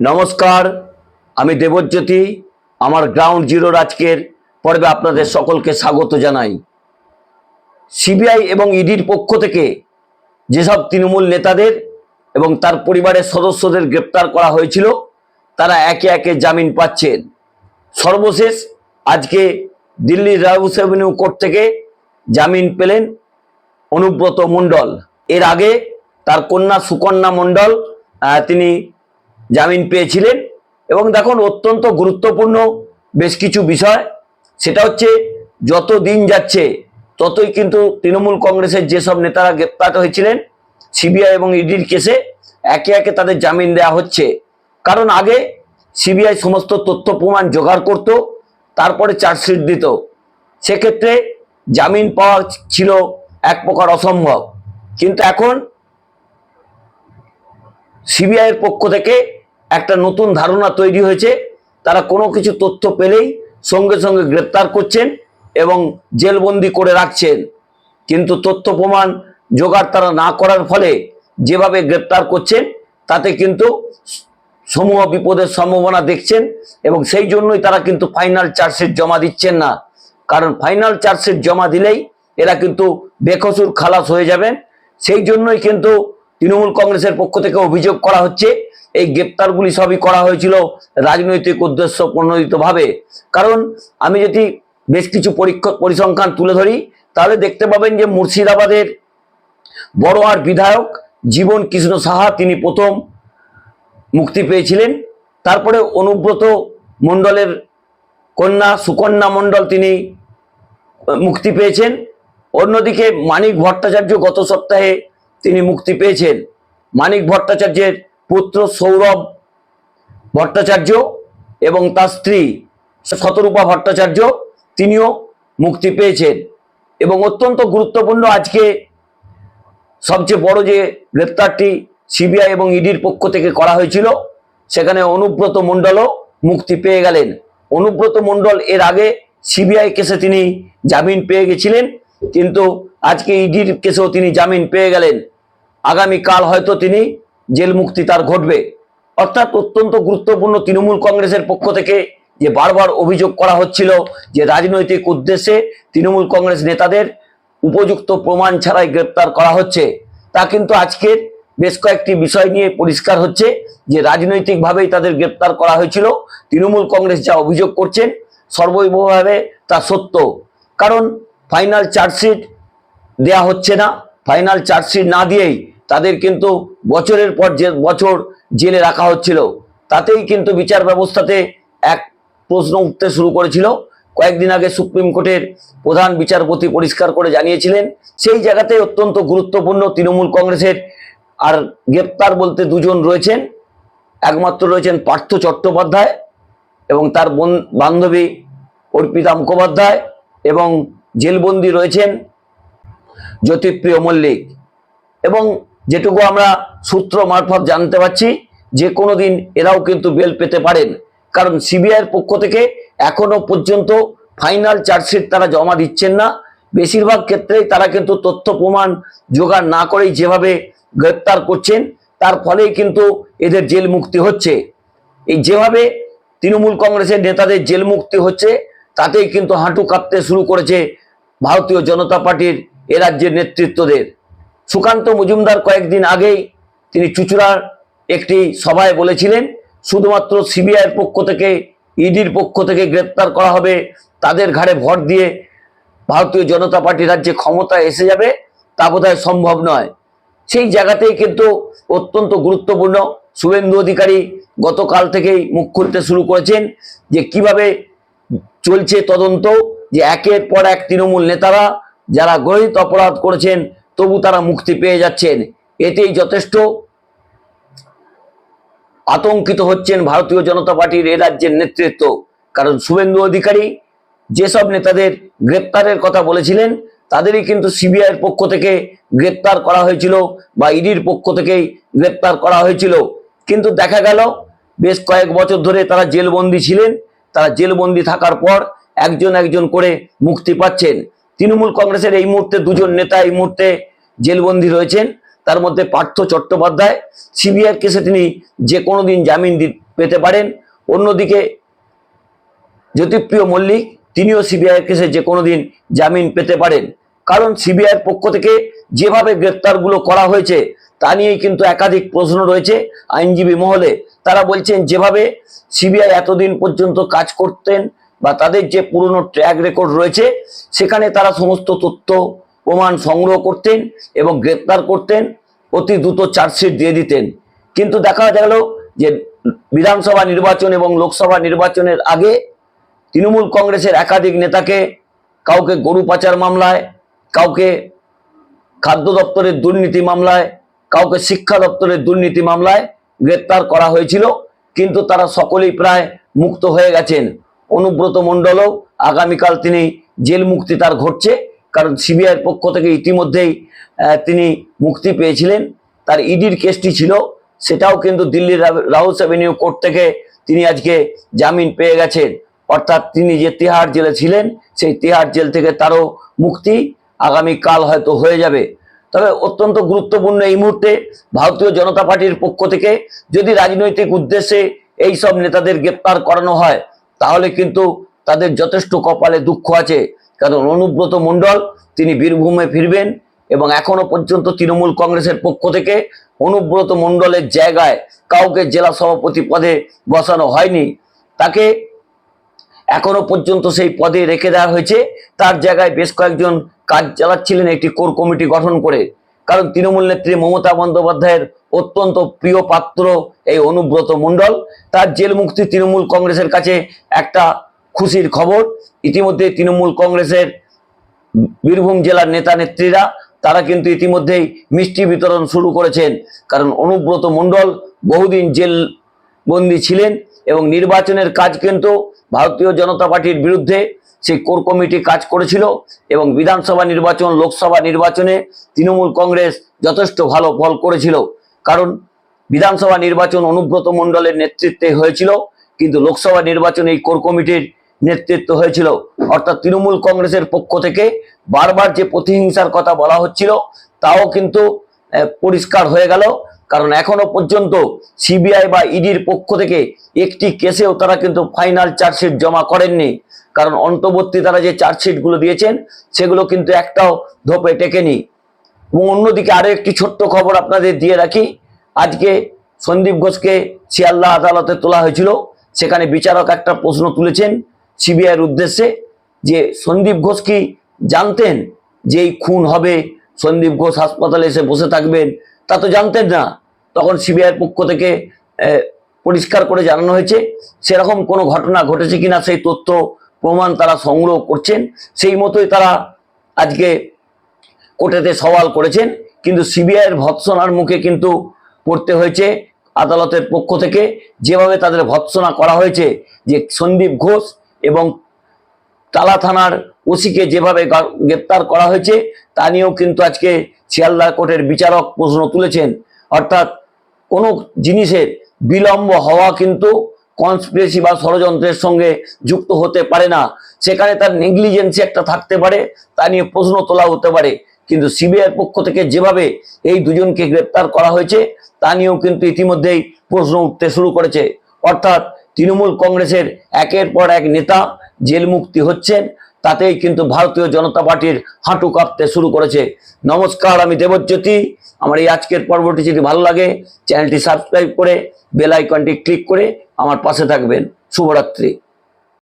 নমস্কার, আমি দেবজ্যোতি, আমার গ্রাউন্ড জিরোর আজকের পর্বে আপনাদের সকলকে স্বাগত জানাই। সিবিআই এবং ইডির পক্ষ থেকে যেসব তৃণমূল নেতাদের এবং তার পরিবারের সদস্যদের গ্রেপ্তার করা হয়েছিল, তারা একে একে জামিন পাচ্ছেন। সর্বশেষ আজকে দিল্লির রাউস এভিনিউ কোর্ট থেকে জামিন পেলেন অনুব্রত মণ্ডল। এর আগে তার কন্যা সুকন্যা মণ্ডল তিনি জামিন পেয়েছিলেন। এবং দেখুন, অত্যন্ত গুরুত্বপূর্ণ বেশ কিছু বিষয়। সেটা হচ্ছে, যত দিন যাচ্ছে, ততই কিন্তু তৃণমূল কংগ্রেসের যেসব নেতারা গ্রেপ্তার হয়েছিলেন, সিবিআই এবং ইডির কেসে, একে একে তাদের জামিন দেওয়া হচ্ছে। কারণ আগে সিবিআই সমস্ত তথ্য প্রমাণ জোগাড় করত, তারপরে চার্জশিট দিত। সেক্ষেত্রে জামিন পাওয়া ছিল এক প্রকার অসম্ভব। কিন্তু এখন সিবিআইয়ের পক্ষ থেকে একটা নতুন ধারণা তৈরি হয়েছে। তারা কোনো কিছু তথ্য পেলেই সঙ্গে সঙ্গে গ্রেপ্তার করছেন এবং জেলবন্দি করে রাখছেন। কিন্তু তথ্য প্রমাণ জোগাড় তারা না করার ফলে যেভাবে গ্রেপ্তার করছেন, তাতে কিন্তু সমূহ বিপদের সম্ভাবনা দেখছেন এবং সেই জন্যই তারা কিন্তু ফাইনাল চার্জশিট জমা দিচ্ছেন না। কারণ ফাইনাল চার্জশিট জমা দিলেই এরা কিন্তু বেকসুর খালাস হয়ে যাবেন। সেই জন্যই কিন্তু তৃণমূল কংগ্রেসের পক্ষ থেকে অভিযোগ করা হচ্ছে এই গ্রেপ্তারগুলি সবই করা হয়েছিল রাজনৈতিক উদ্দেশ্য প্রণোদিতভাবে। কারণ আমি যদি বেশ কিছু পরীক্ষা পরিসংখ্যান তুলে ধরি, তাহলে দেখতে পাবেন যে মুর্শিদাবাদের বড়োয়ার বিধায়ক জীবন কৃষ্ণ সাহা তিনি প্রথম মুক্তি পেয়েছিলেন। তারপরে অনুব্রত মণ্ডলের কন্যা সুকন্যা মণ্ডল তিনি মুক্তি পেয়েছেন। অন্যদিকে মানিক ভট্টাচার্য গত সপ্তাহে তিনি মুক্তি পেয়েছেন। মানিক ভট্টাচার্যের পুত্র সৌরভ ভট্টাচার্য এবং তার স্ত্রী শতরূপা ভট্টাচার্য, তিনিও মুক্তি পেয়েছেন। এবং অত্যন্ত গুরুত্বপূর্ণ আজকে সবচেয়ে বড় যে গ্রেপ্তারটি সিবিআই এবং ইডির পক্ষ থেকে করা হয়েছিল, সেখানে অনুব্রত মণ্ডলও মুক্তি পেয়ে গেলেন। অনুব্রত মণ্ডল এর আগে সিবিআই কেসে তিনি জামিন পেয়ে গেছিলেন, কিন্তু আজকে ইডির কেসেও তিনি জামিন পেয়ে গেলেন। আগামীকাল হয়তো তিনি জেল মুক্তি তার ঘটবে। অর্থাৎ অত্যন্ত গুরুত্বপূর্ণ তৃণমূল কংগ্রেসের পক্ষ থেকে যে বারবার অভিযোগ করা হচ্ছিল যে রাজনৈতিক উদ্দেশ্যে তৃণমূল কংগ্রেস নেতাদের উপযুক্ত প্রমাণ ছাড়াই গ্রেপ্তার করা হচ্ছে। তা কিন্তু আজকের বেশ কয়েকটি বিষয় নিয়ে পরিষ্কার হচ্ছে যে রাজনৈতিকভাবেই তাদের গ্রেপ্তার করা হয়েছিল। তৃণমূল কংগ্রেস যা অভিযোগ করছেন সর্বৈবভাবে তা সত্য। কারণ ফাইনাল চার্জশিট দেয়া হচ্ছে না। ফাইনাল চার্জশিট না দিয়েই তাদের কিন্তু বছরের পর যে বছর জেলে রাখা হচ্ছিল, তাতেই কিন্তু বিচার ব্যবস্থাতে এক প্রশ্ন উঠতে শুরু করেছিল। কয়েকদিন আগে সুপ্রিম কোর্টের প্রধান বিচারপতি পরিষ্কার করে জানিয়েছিলেন, সেই জায়গাতে অত্যন্ত গুরুত্বপূর্ণ তৃণমূল কংগ্রেসের আর গ্রেপ্তার বলতে দুজন রয়েছেন। একমাত্র রয়েছেন পার্থ চট্টোপাধ্যায় এবং তার বন- বান্ধবী অর্পিতা মুখোপাধ্যায় এবং জেলবন্দি রয়েছেন জ্যোতিপ্রিয় মল্লিক। এবং যেটুকু আমরা সূত্র মারফত জানতে পারছি, যে কোনো দিন এরাও কিন্তু বেল পেতে পারেন। কারণ সিবিআইয়ের পক্ষ থেকে এখনও পর্যন্ত ফাইনাল চার্জশিট তারা জমা দিচ্ছেন না। বেশিরভাগ ক্ষেত্রেই তারা কিন্তু তথ্য প্রমাণ জোগাড় না করেই যেভাবে গ্রেপ্তার করছেন, তার ফলেই কিন্তু এদের জেল মুক্তি হচ্ছে। এই যেভাবে তৃণমূল কংগ্রেসের নেতাদের জেল মুক্তি হচ্ছে, তাতেই কিন্তু হাঁটু কাঁপতে শুরু করেছে ভারতীয় জনতা পার্টির এ রাজ্যের নেতৃত্বদের। সুকান্ত মজুমদার কয়েকদিন আগেই তিনি চুচুড়ার একটি সভায় বলেছিলেন, শুধুমাত্র সিবিআইয়ের পক্ষ থেকে, ইডির পক্ষ থেকে গ্রেপ্তার করা হবে, তাদের ঘাড়ে ভর দিয়ে ভারতীয় জনতা পার্টি রাজ্যে ক্ষমতা এসে যাবে, তা বোধহয় সম্ভব নয়। সেই জায়গাতেই কিন্তু অত্যন্ত গুরুত্বপূর্ণ শুভেন্দু অধিকারী গতকাল থেকেই মুখ খুলতে শুরু করেছেন যে কীভাবে চলছে তদন্ত, যে একের পর এক তৃণমূল নেতারা, যারা গরিত অপরাধ করেছেন তবু তারা মুক্তি পেয়ে যাচ্ছেন। এতেই যথেষ্ট আতঙ্কিত হচ্ছেন ভারতীয় জনতা পার্টির এ রাজ্যের নেতৃত্ব। কারণ শুভেন্দু অধিকারী যেসব নেতাদের গ্রেপ্তারের কথা বলেছিলেন, তাদেরই কিন্তু সিবিআইয়ের পক্ষ থেকে গ্রেপ্তার করা হয়েছিল বা ইডির পক্ষ থেকেই গ্রেপ্তার করা হয়েছিল। কিন্তু দেখা গেল, বেশ কয়েক বছর ধরে তারা জেলবন্দি ছিলেন। তারা জেলবন্দি থাকার পর একজন একজন করে মুক্তি পাচ্ছেন। তৃণমূল কংগ্রেসের এই মুহূর্তে দুজন নেতা এই মুহূর্তে জেলবন্দি রয়েছেন। তার মধ্যে পার্থ চট্টোপাধ্যায়, সিবিআই কেসে তিনি যে কোনো দিন জামিন পেতে পারেন। অন্যদিকে জ্যোতিপ্রিয় মল্লিক, তিনিও সিবিআইয়ের কেসে যে কোনো দিন জামিন পেতে পারেন। কারণ সিবিআইয়ের পক্ষ থেকে যেভাবে গ্রেপ্তারগুলো করা হয়েছে, তা নিয়েই কিন্তু একাধিক প্রশ্ন রয়েছে আইনজীবী মহলে। তারা বলছেন, যেভাবে সিবিআই এতদিন পর্যন্ত কাজ করতেন বা তাদের যে পুরনো ট্র্যাক রেকর্ড রয়েছে, সেখানে তারা সমস্ত তথ্য প্রমাণ সংগ্রহ করতেন এবং গ্রেপ্তার করতেন, অতি দ্রুত চার্জশিট দিয়ে দিতেন। কিন্তু দেখা গেল যে বিধানসভা নির্বাচন এবং লোকসভা নির্বাচনের আগে তৃণমূল কংগ্রেসের একাধিক নেতাকে কাউকে গরু পাচার মামলায়, কাউকে খাদ্য দপ্তরের দুর্নীতি মামলায়, কাউকে শিক্ষা দপ্তরের দুর্নীতি মামলায় গ্রেপ্তার করা হয়েছিল, কিন্তু তারা সকলেই প্রায় মুক্ত হয়ে গেছেন। অনুব্রত মণ্ডলও আগামীকাল তিনি জেল মুক্তি তার ঘটছে, কারণ সিবিআইয়ের পক্ষ থেকে ইতিমধ্যেই তিনি মুক্তি পেয়েছিলেন। তার ইডির কেসটি ছিল, সেটাও কিন্তু দিল্লির রা- রাউস অ্যাভিনিউ কোর্ট থেকে তিনি আজকে জামিন পেয়ে গেছেন। অর্থাৎ তিনি যে তিহার জেলে ছিলেন, সেই তিহার জেল থেকে তারও মুক্তি আগামীকাল হয়তো হয়ে যাবে। তবে অত্যন্ত গুরুত্বপূর্ণ এই মুহূর্তে ভারতীয় জনতা পার্টির পক্ষ থেকে যদি রাজনৈতিক উদ্দেশ্যে এই সব নেতাদের গ্রেপ্তার করানো হয় তাহলে কিন্তু তাদের যথেষ্ট কপালে দুঃখ আছে। কারণ অনুব্রত মণ্ডল, তিনি বীরভূমে ফিরবেন এবং এখনও পর্যন্ত তৃণমূল কংগ্রেসের পক্ষ থেকে অনুব্রত মণ্ডলের জায়গায় কাউকে জেলা সভাপতি পদে বসানো হয়নি। তাকে এখনও পর্যন্ত সেই পদে রেখে দেওয়া হয়েছে। তার জায়গায় বেশ কয়েকজন কাজ চালাচ্ছিলেন একটি কোর কমিটি গঠন করে। কারণ তৃণমূল নেত্রী মমতা বন্দ্যোপাধ্যায়ের অত্যন্ত প্রিয় পাত্র এই অনুব্রত মণ্ডল। তার জেল মুক্তি তৃণমূল কংগ্রেসের কাছে একটা খুশির খবর। ইতিমধ্যে তৃণমূল কংগ্রেসের বীরভূম জেলার নেতা নেত্রীরা, তারা কিন্তু ইতিমধ্যেই মিষ্টি বিতরণ শুরু করেছেন। কারণ অনুব্রত মণ্ডল বহুদিন জেল বন্দী ছিলেন এবং নির্বাচনের কাজ কিন্তু ভারতীয় জনতা পার্টির বিরুদ্ধে সেই কোর কমিটি কাজ করেছিল এবং বিধানসভা নির্বাচন, লোকসভা নির্বাচনে তৃণমূল কংগ্রেস যথেষ্ট ভালো ফল করেছিল। কারণ বিধানসভা নির্বাচন অনুব্রত মণ্ডলের নেতৃত্বে হয়েছিল, কিন্তু লোকসভা নির্বাচন এই কোর কমিটির নেতৃত্ব হয়েছিল। অর্থাৎ তৃণমূল কংগ্রেসের পক্ষ থেকে বারবার যে প্রতিহিংসার কথা বলা হচ্ছিল, তাও কিন্তু পরিষ্কার হয়ে গেল। কারণ এখনও পর্যন্ত সিবিআই বা ইডির পক্ষ থেকে একটি কেসেও তারা কিন্তু ফাইনাল চার্জশিট জমা করেননি। কারণ অন্তর্বর্তী তারা যে চার্জশিটগুলো দিয়েছেন, সেগুলো কিন্তু একটাও ধোপে টেকেনি। এবং অন্যদিকে আরও একটি ছোট্ট খবর আপনাদের দিয়ে রাখি। আজকে সন্দীপ ঘোষকে শিয়ালদা আদালতে তোলা হয়েছিল। সেখানে বিচারক একটা প্রশ্ন তুলেছেন সিবিআইয়ের উদ্দেশ্যে যে সন্দীপ ঘোষ কি জানতেন যে এই খুন হবে? সন্দীপ ঘোষ হাসপাতালে এসে বসে থাকবেন? তা তো জানতেন না। তখন সিবিআইয়ের পক্ষ থেকে পরিষ্কার করে জানানো হয়েছে সেরকম কোনো ঘটনা ঘটেছে কিনা সেই তথ্য প্রমাণ তারা সংগ্রহ করছেন। সেই মতোই তারা আজকে কোর্টেতে সওয়াল করেছেন, কিন্তু সিবিআইয়ের ভৎসনার মুখে কিন্তু পড়তে হয়েছে আদালতের পক্ষ থেকে। যেভাবে তাদের ভৎসনা করা হয়েছে যে সন্দীপ ঘোষ এবং তালা থানার ওসিকে যেভাবে গ্রেপ্তার করা হয়েছে, তা নিয়েও কিন্তু আজকে শিয়ালদা কোর্টের বিচারক প্রশ্ন তুলেছেন। অর্থাৎ কোনো জিনিসের বিলম্ব হওয়া কিন্তু কনস্পিরেসি বা ষড়যন্ত্রের সঙ্গে যুক্ত হতে পারে না। সেখানে তার নেগলিজেন্সি একটা থাকতে পারে, তা নিয়ে প্রশ্ন তোলা হতে পারে। কিন্তু সিবিআইয়ের পক্ষ থেকে যেভাবে এই দুজনকে গ্রেপ্তার করা হয়েছে, তা নিয়েও কিন্তু ইতিমধ্যেই প্রশ্ন উঠতে শুরু করেছে। অর্থাৎ তৃণমূল কংগ্রেসের একের পর এক নেতা জেল মুক্তি হচ্ছেন, তাতেই কিন্তু ভারতীয় জনতা পার্টির হাঁটু কাঁপতে শুরু করেছে। নমস্কার, আমি দেবজ্যোতি। আমার এই আজকের পর্বটি যদি ভালো লাগে, চ্যানেলটি সাবস্ক্রাইব করে বেল আইকনটি ক্লিক করে আমার পাশে থাকবেন। শুভরাত্রি।